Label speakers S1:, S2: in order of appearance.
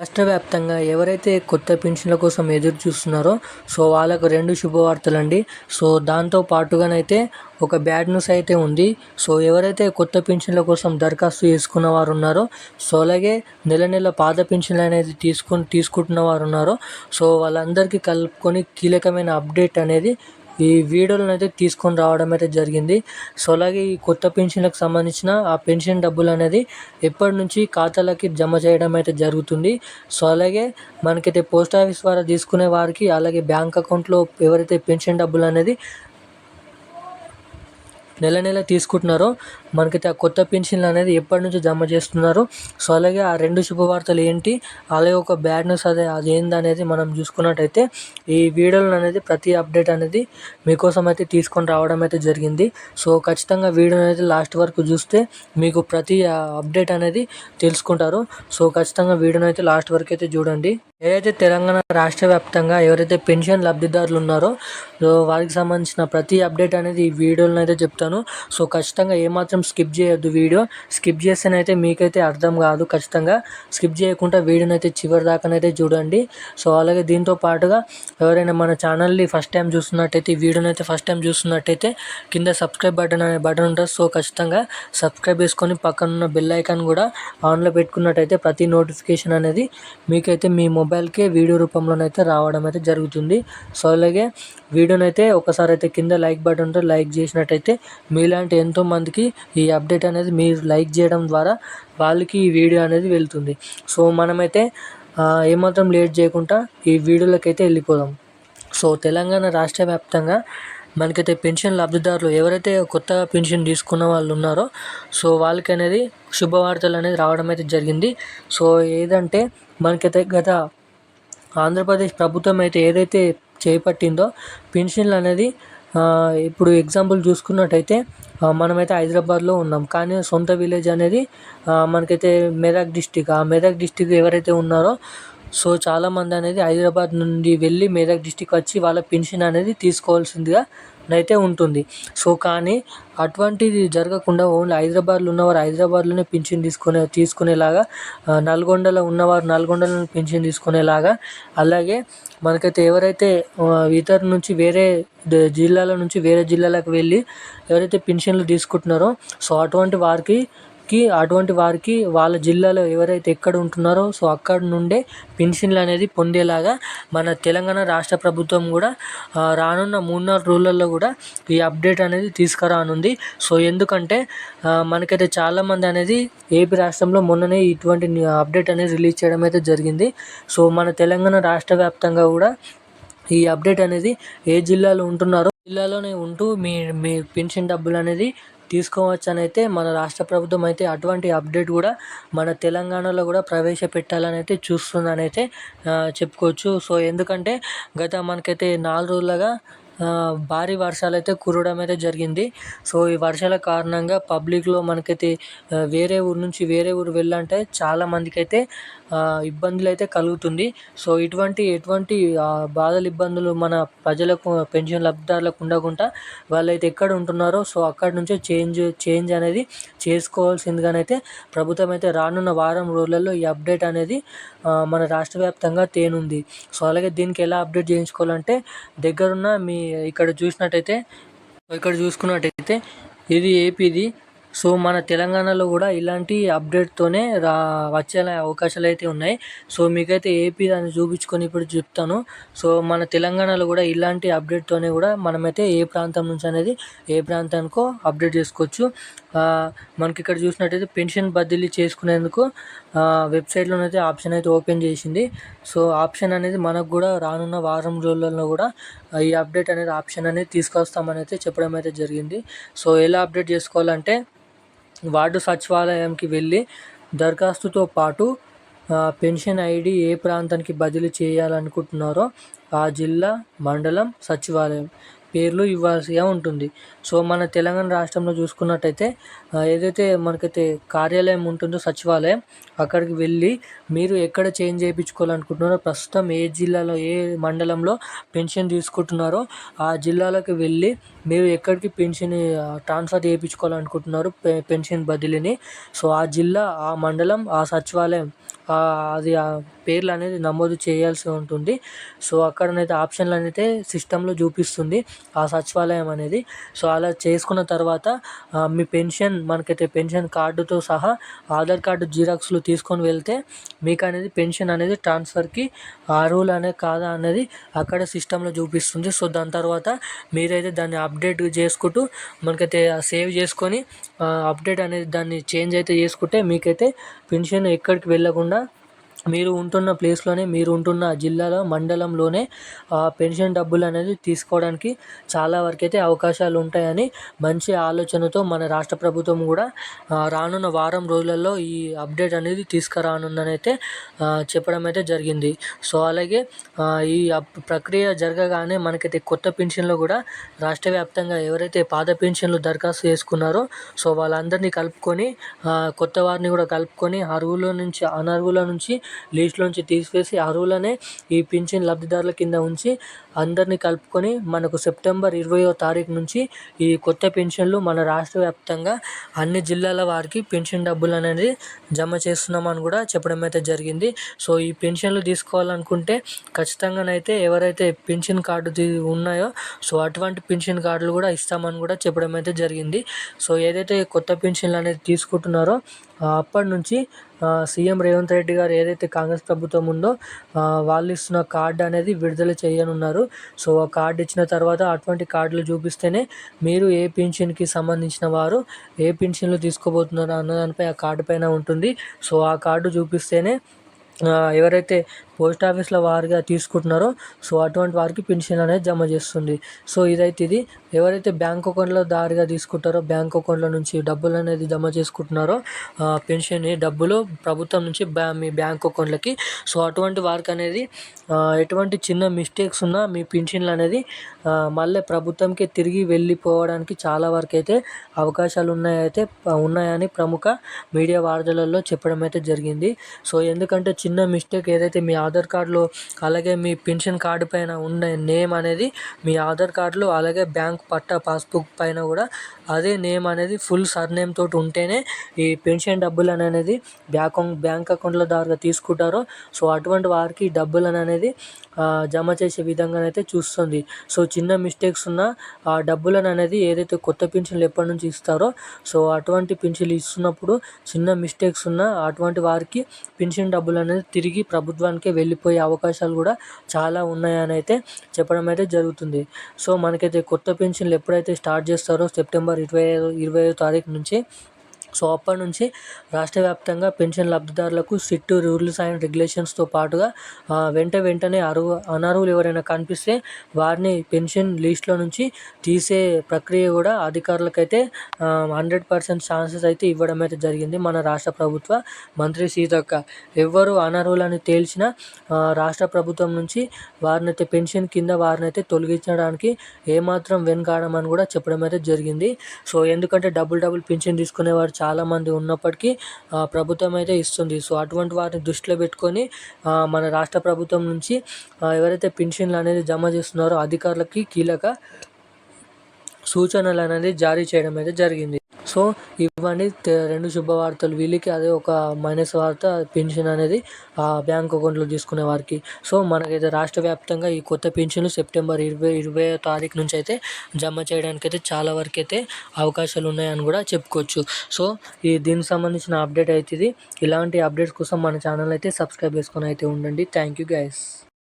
S1: రాష్ట్ర వ్యాప్తంగా ఎవరైతే కొత్త పెన్షన్ల కోసం ఎదురు చూస్తున్నారో సో వాళ్ళకు రెండు శుభవార్తలండి. సో దాంతో పాటుగానైతే ఒక బ్యాడ్ న్యూస్ అయితే ఉంది. సో ఎవరైతే కొత్త పెన్షన్ల కోసం దరఖాస్తు చేసుకున్న వారు ఉన్నారో సో అలాగే నెల నెల పాత పెన్షన్లు అనేది తీసుకొని తీసుకుంటున్న వారు ఉన్నారో సో వాళ్ళందరికీ కలుపుకొని కీలకమైన అప్డేట్ అనేది ఈ వీడియోలను అయితే తీసుకొని రావడం అయితే జరిగింది. సో అలాగే ఈ కొత్త పెన్షన్లకు సంబంధించిన ఆ పెన్షన్ డబ్బులు అనేది ఎప్పటి నుంచి ఖాతాలకి జమ చేయడం అయితే జరుగుతుంది. సో అలాగే మనకైతే పోస్ట్ ఆఫీస్ ద్వారా తీసుకునే వారికి అలాగే బ్యాంక్ అకౌంట్లో ఎవరైతే పెన్షన్ డబ్బులు అనేది నెల నెల తీసుకుంటున్నారో మనకైతే ఆ కొత్త పెన్షన్లు అనేది ఎప్పటి నుంచి జమ చేస్తున్నారు. సో అలాగే ఆ రెండు శుభవార్తలు ఏంటి? అలాగే ఒక బ్యాడ్ న్యూస్ అదే అది ఏందనేది మనం చూసుకున్నట్టయితే ఈ వీడియోలు అనేది ప్రతి అప్డేట్ అనేది మీకోసం అయితే తీసుకొని రావడం అయితే జరిగింది. సో ఖచ్చితంగా వీడియో అనేది లాస్ట్ వరకు చూస్తే మీకు ప్రతి అప్డేట్ అనేది తెలుసుకుంటారు. సో ఖచ్చితంగా వీడియోని అయితే లాస్ట్ వరకు అయితే చూడండి. ఏదైతే తెలంగాణ రాష్ట్ర వ్యాప్తంగా ఎవరైతే పెన్షన్ లబ్ధిదారులు ఉన్నారో సో వారికి సంబంధించిన ప్రతి అప్డేట్ అనేది ఈ వీడియోలను అయితే చెప్తాను. సో ఖచ్చితంగా ఏమాత్రం స్కిప్ చేయొద్దు వీడియో. స్కిప్ చేస్తేనైతే మీకైతే అర్థం కాదు ఖచ్చితంగా. స్కిప్ చేయకుండా వీడియోని అయితే చివరి దాకానైతే చూడండి. సో అలాగే దీంతో పాటుగా ఎవరైనా మన ఛానల్ని ఫస్ట్ టైం చూస్తున్నట్టయితే ఈ వీడియోని అయితే ఫస్ట్ టైం చూస్తున్నట్టయితే కింద సబ్స్క్రైబ్ బటన్ అనే బటన్ ఉంటుంది. సో ఖచ్చితంగా సబ్స్క్రైబ్ చేసుకొని పక్కన ఉన్న బెల్ ఐకాన్ కూడా ఆన్లో పెట్టుకున్నట్టయితే ప్రతి నోటిఫికేషన్ అనేది మీకైతే మీ మొబైల్కే వీడియో రూపంలోనైతే రావడం అయితే జరుగుతుంది. సో అలాగే వీడియోనైతే ఒకసారి అయితే కింద లైక్ బటన్తో ఉంటే లైక్ చేసినట్టయితే మీలాంటి ఎంతోమందికి ఈ అప్డేట్ అనేది మీరు లైక్ చేయడం ద్వారా వాళ్ళకి ఈ వీడియో అనేది వెళ్తుంది. సో మనమైతే ఏమాత్రం లేట్ చేయకుండా ఈ వీడియోలోకి అయితే వెళ్ళిపోదాం. సో తెలంగాణ రాష్ట్ర వ్యాప్తంగా మనకైతే పెన్షన్ లబ్ధిదారులు ఎవరైతే కొత్త పెన్షన్ తీసుకున్న వాళ్ళు ఉన్నారో సో వాళ్ళకి అనేది శుభవార్తలు అనేది రావడం అయితే జరిగింది. సో ఏదంటే మనకైతే గత ఆంధ్రప్రదేశ్ ప్రభుత్వం అయితే ఏదైతే చేపట్టిందో పెన్షన్లు అనేది ఇప్పుడు ఎగ్జాంపుల్ చూసుకున్నట్టయితే మనమైతే హైదరాబాద్లో ఉన్నాం. కానీ సొంత విలేజ్ అనేది మనకైతే మెదక్ డిస్టిక్. ఆ మెదక్ డిస్టిక్ ఎవరైతే ఉన్నారో సో చాలామంది అనేది హైదరాబాద్ నుండి వెళ్ళి మెదక్ డిస్టిక్ వచ్చి వాళ్ళ పెన్షన్ అనేది తీసుకోవాల్సిందిగా అయితే ఉంటుంది. సో కానీ అటువంటిది జరగకుండా ఓన్లీ హైదరాబాద్లో ఉన్నవారు హైదరాబాద్లోనే పింఛన్ తీసుకునే తీసుకునేలాగా నల్గొండలో ఉన్నవారు నల్గొండలో పింఛన్ తీసుకునేలాగా అలాగే మనకైతే ఎవరైతే ఇతర నుంచి వేరే జిల్లాల నుంచి వేరే జిల్లాలకు వెళ్ళి ఎవరైతే పెన్షన్లు తీసుకుంటున్నారో సో అటువంటి వారికి కి అటువంటి వారికి వాళ్ళ జిల్లాలో ఎవరైతే ఎక్కడ ఉంటున్నారో సో అక్కడ నుండే పెన్షన్లు అనేది పొందేలాగా మన తెలంగాణ రాష్ట్ర ప్రభుత్వం కూడా రానున్న మూడు నాలుగు రోజులలో కూడా ఈ అప్డేట్ అనేది తీసుకురానుంది. సో ఎందుకంటే మనకైతే చాలామంది అనేది ఏపీ రాష్ట్రంలో మొన్ననే ఇటువంటి అప్డేట్ అనేది రిలీజ్ చేయడం అయితే జరిగింది. సో మన తెలంగాణ రాష్ట్ర వ్యాప్తంగా కూడా ఈ అప్డేట్ అనేది ఏ జిల్లాలో ఉంటున్నారో జిల్లాలోనే ఉంటూ మీ మీ పెన్షన్ డబ్బులు అనేది తీసుకోవచ్చని అయితే మన రాష్ట్ర ప్రభుత్వం అయితే అటువంటి అప్డేట్ కూడా మన తెలంగాణలో కూడా ప్రవేశపెట్టాలని అయితే చూస్తుందని అయితే చెప్పుకోవచ్చు. సో ఎందుకంటే గత మనకైతే నాలుగు రోజులుగా భారీ వర్షాలు అయితే కురవడం అయితే జరిగింది. సో ఈ వర్షాల కారణంగా పబ్లిక్లో మనకైతే వేరే ఊరు నుంచి వేరే ఊరు వెళ్ళాలంటే చాలా మందికి అయితే ఇబ్బందులు అయితే కలుగుతుంది. సో ఇటువంటి ఎటువంటి బాధలు ఇబ్బందులు మన ప్రజలకు పెన్షన్ లబ్ధిదారులకు ఉండకుండా వాళ్ళైతే ఎక్కడ ఉంటున్నారో సో అక్కడి నుంచే చేంజ్ చేంజ్ అనేది చేసుకోవాల్సిందిగానైతే ప్రభుత్వం అయితే రానున్న వారం రోజులలో ఈ అప్డేట్ అనేది మన రాష్ట్ర వ్యాప్తంగా తేనుంది. సో అలాగే దీనికి ఎలా అప్డేట్ చేయించుకోవాలంటే దగ్గరున్న మీ ఇక్కడ చూసినట్టయితే ఇక్కడ చూసుకున్నట్టయితే ఇది ఏపీది. సో మన తెలంగాణలో కూడా ఇలాంటి అప్డేట్తోనే రా వచ్చే అవకాశాలు అయితే ఉన్నాయి. సో మీకైతే ఏపీ దాన్ని చూపించుకొని ఇప్పుడు చెప్తాను. సో మన తెలంగాణలో కూడా ఇలాంటి అప్డేట్తోనే కూడా మనమైతే ఏ ప్రాంతం నుంచి అనేది ఏ ప్రాంతానికో అప్డేట్ చేసుకోవచ్చు. మనకి ఇక్కడ చూసినట్టయితే పెన్షన్ బదిలీ చేసుకునేందుకు వెబ్సైట్లోనైతే ఆప్షన్ అయితే ఓపెన్ చేసింది. సో ఆప్షన్ అనేది మనకు కూడా రానున్న వారం రోజులలో కూడా ఈ అప్డేట్ అనేది ఆప్షన్ అనేది తీసుకొస్తామని అయితే చెప్పడం అయితే జరిగింది. సో ఎలా అప్డేట్ చేసుకోవాలంటే వార్డు సచివాలయంకి వెళ్ళి దరఖాస్తుతో పాటు పెన్షన్ ఐడి ఏ ప్రాంతానికి బదిలీ చేయాలనుకుంటున్నారో ఆ జిల్లా మండలం సచివాలయం. పేర్లు ఇవ్వాల్సిగా ఉంటుంది. సో మన తెలంగాణ రాష్ట్రంలో చూసుకున్నట్టయితే ఏదైతే మనకైతే కార్యాలయం ఉంటుందో సచివాలయం అక్కడికి వెళ్ళి మీరు ఎక్కడ చేంజ్ చేయించుకోవాలనుకుంటున్నారో ప్రస్తుతం ఏ జిల్లాలో ఏ మండలంలో పెన్షన్ తీసుకుంటున్నారో ఆ జిల్లాలకు వెళ్ళి మీరు ఎక్కడికి పెన్షన్ ట్రాన్స్ఫర్ చేయించుకోవాలనుకుంటున్నారు పెన్షన్ బదిలీని. సో ఆ జిల్లా ఆ మండలం ఆ సచివాలయం అది ఆ పేర్లు అనేది నమోదు చేయాల్సి ఉంటుంది. సో అక్కడనైతే ఆప్షన్లు అయితే సిస్టంలో చూపిస్తుంది ఆ సచివాలయం అనేది. సో అలా చేసుకున్న తర్వాత మీ పెన్షన్ మనకైతే పెన్షన్ కార్డుతో సహా ఆధార్ కార్డు జిరాక్స్లు తీసుకొని వెళ్తే మీకు అనేది పెన్షన్ అనేది ట్రాన్స్ఫర్కి అర్హులు అనే కాదా అనేది అక్కడ సిస్టంలో చూపిస్తుంది. సో దాని తర్వాత మీరైతే దాన్ని అప్డేట్ చేసుకుంటూ మనకైతే సేవ్ చేసుకొని అప్డేట్ అనేది దాన్ని చేంజ్ అయితే చేసుకుంటే మీకైతే పెన్షన్ ఎక్కడికి వెళ్ళకుండా మీరు ఉంటున్న ప్లేస్లోనే మీరు ఉంటున్న జిల్లాలో మండలంలోనే పెన్షన్ డబ్బులు అనేది తీసుకోవడానికి చాలా వరకు అయితే అవకాశాలు ఉంటాయని మంచి ఆలోచనతో మన రాష్ట్ర ప్రభుత్వం కూడా రానున్న వారం రోజులలో ఈ అప్డేట్ అనేది తీసుకురానుందని అయితే చెప్పడం అయితే జరిగింది. సో అలాగే ఈ ప్రక్రియ జరగగానే మనకైతే కొత్త పెన్షన్లు కూడా రాష్ట్ర వ్యాప్తంగా ఎవరైతే పాత పెన్షన్లు దరఖాస్తు చేసుకున్నారో సో వాళ్ళందరినీ కలుపుకొని కొత్త వారిని కూడా కలుపుకొని అర్హుల నుంచి అనర్హుల నుంచి లీస్ట్లోంచి తీసివేసి అర్హులనే ఈ పింఛన్ లబ్ధిదారుల కింద ఉంచి అందరినీ కలుపుకొని మనకు సెప్టెంబర్ ఇరవయో తారీఖు నుంచి ఈ కొత్త పెన్షన్లు మన రాష్ట్ర వ్యాప్తంగా అన్ని జిల్లాల వారికి పెన్షన్ డబ్బులు అనేది జమ చేస్తున్నామని కూడా చెప్పడం అయితే జరిగింది. సో ఈ పెన్షన్లు తీసుకోవాలనుకుంటే ఖచ్చితంగానైతే ఎవరైతే పెన్షన్ కార్డు ఉన్నాయో సో అటువంటి పెన్షన్ కార్డులు కూడా ఇస్తామని కూడా చెప్పడం అయితే జరిగింది. సో ఏదైతే కొత్త పెన్షన్లు అనేది తీసుకుంటున్నారో అప్పటి నుంచి సీఎం రేవంత్ రెడ్డి గారు ఏదైతే కాంగ్రెస్ ప్రభుత్వం ఉందో వాళ్ళు ఇస్తున్న కార్డు అనేది విడుదల చేయనున్నారు. సో ఆ కార్డు ఇచ్చిన తర్వాత అటువంటి కార్డులు చూపిస్తేనే మీరు ఏ పెన్షన్కి సంబంధించిన వారు ఏ పెన్షన్లు తీసుకోబోతున్నారు అన్న దానిపై ఆ కార్డు పైన ఉంటుంది. సో ఆ కార్డు చూపిస్తేనే ఎవరైతే పోస్ట్ ఆఫీస్లో వారిగా తీసుకుంటున్నారో సో అటువంటి వారికి పెన్షన్ అనేది జమ చేస్తుంది. సో ఇదైతే ఇది. ఎవరైతే బ్యాంక్ అకౌంట్లో దారిగా తీసుకుంటారో బ్యాంక్ అకౌంట్లో నుంచి డబ్బులు అనేది జమ చేసుకుంటున్నారో పెన్షన్ డబ్బులు ప్రభుత్వం నుంచి బ్యా మీ బ్యాంక్ అకౌంట్లకి. సో అటువంటి వారికి అనేది ఎటువంటి చిన్న మిస్టేక్స్ ఉన్నా మీ పెన్షన్లు అనేది మళ్ళీ ప్రభుత్వంకి తిరిగి వెళ్ళిపోవడానికి చాలా వరకు అయితే అవకాశాలు ఉన్నాయైతే ఉన్నాయని ప్రముఖ మీడియా వార్తలలో చెప్పడం అయితే జరిగింది. సో ఎందుకంటే చిన్న మిస్టేక్ ఏదైతే మీ ఆధార్ కార్డులో అలాగే మీ పెన్షన్ కార్డు పైన ఉన్న నేమ్ అనేది మీ ఆధార్ కార్డులో అలాగే బ్యాంక్ పట్టా పాస్బుక్ పైన కూడా అదే నేమ్ అనేది ఫుల్ సర్ నేమ్ తోటి ఉంటేనే ఈ పెన్షన్ డబ్బులు అనేది బ్యాంక్ బ్యాంక్ అకౌంట్ల ద్వారా తీసుకుంటారో సో అటువంటి వారికి డబ్బులు అనేది జమ చేసే విధంగా అయితే చూస్తుంది. సో చిన్న మిస్టేక్స్ ఉన్న ఆ డబ్బులను అనేది ఏదైతే కొత్త పింఛన్లు ఎప్పటి నుంచి ఇస్తారో సో అటువంటి పింఛన్లు ఇస్తున్నప్పుడు చిన్న మిస్టేక్స్ ఉన్న అటువంటి వారికి పింఛన్ డబ్బులు అనేది తిరిగి ప్రభుత్వానికే వెళ్ళిపోయే అవకాశాలు కూడా చాలా ఉన్నాయని అయితే చెప్పడం అయితే జరుగుతుంది. సో మనకైతే కొత్త పెన్షన్లు ఎప్పుడైతే స్టార్ట్ చేస్తారో సెప్టెంబర్ ఇరవై ఐదు ఇరవై ఐదో తారీఖు నుంచి సో అప్పటి నుంచి రాష్ట్ర వ్యాప్తంగా పెన్షన్ లబ్ధిదారులకు సిట్టు రూల్స్ అండ్ రెగ్యులేషన్స్తో పాటుగా వెంట వెంటనే అరువు అనర్హులు ఎవరైనా కనిపిస్తే వారిని పెన్షన్ లిస్ట్లో నుంచి తీసే ప్రక్రియ కూడా అధికారులకైతే హండ్రెడ్ పర్సెంట్ ఛాన్సెస్ అయితే ఇవ్వడం అయితే జరిగింది మన రాష్ట్ర ప్రభుత్వ మంత్రి సీతక్క. ఎవరు అనర్హులని తేల్చిన రాష్ట్ర ప్రభుత్వం నుంచి వారిని అయితే పెన్షన్ కింద వారిని అయితే తొలగించడానికి ఏమాత్రం వెనుకాడమని కూడా చెప్పడం అయితే జరిగింది. సో ఎందుకంటే డబుల్ డబుల్ పెన్షన్ తీసుకునేవారు చాలామంది ఉన్నప్పటికీ ప్రభుత్వం అయితే ఇస్తుంది. సో అటువంటి వారిని దృష్టిలో పెట్టుకొని మన రాష్ట్ర ప్రభుత్వం నుంచి ఎవరైతే పెన్షన్లు అనేది జమ చేస్తున్నారో అధికారులకి కీలక సూచనలు అనేది జారీ చేయడం అయితే జరిగింది. సో ఇవన్నీ రెండు శుభవార్తలు. వీళ్ళకి అదే ఒక మైనస్ వార్త పెన్షన్ అనేది ఆ బ్యాంక్ అకౌంట్లో తీసుకునే వారికి. సో మనకైతే రాష్ట్ర వ్యాప్తంగా ఈ కొత్త పెన్షన్లు సెప్టెంబర్ ఇరవై ఇరవై తారీఖు నుంచి అయితే జమ చేయడానికి అయితే చాలా వరకు అయితే అవకాశాలు ఉన్నాయని కూడా చెప్పుకోవచ్చు. సో ఈ దీనికి సంబంధించిన అప్డేట్ అయితే ఇది ఇలాంటి అప్డేట్స్ కోసం మన ఛానల్ అయితే సబ్స్క్రైబ్ చేసుకొని అయితే ఉండండి. Thank you guys.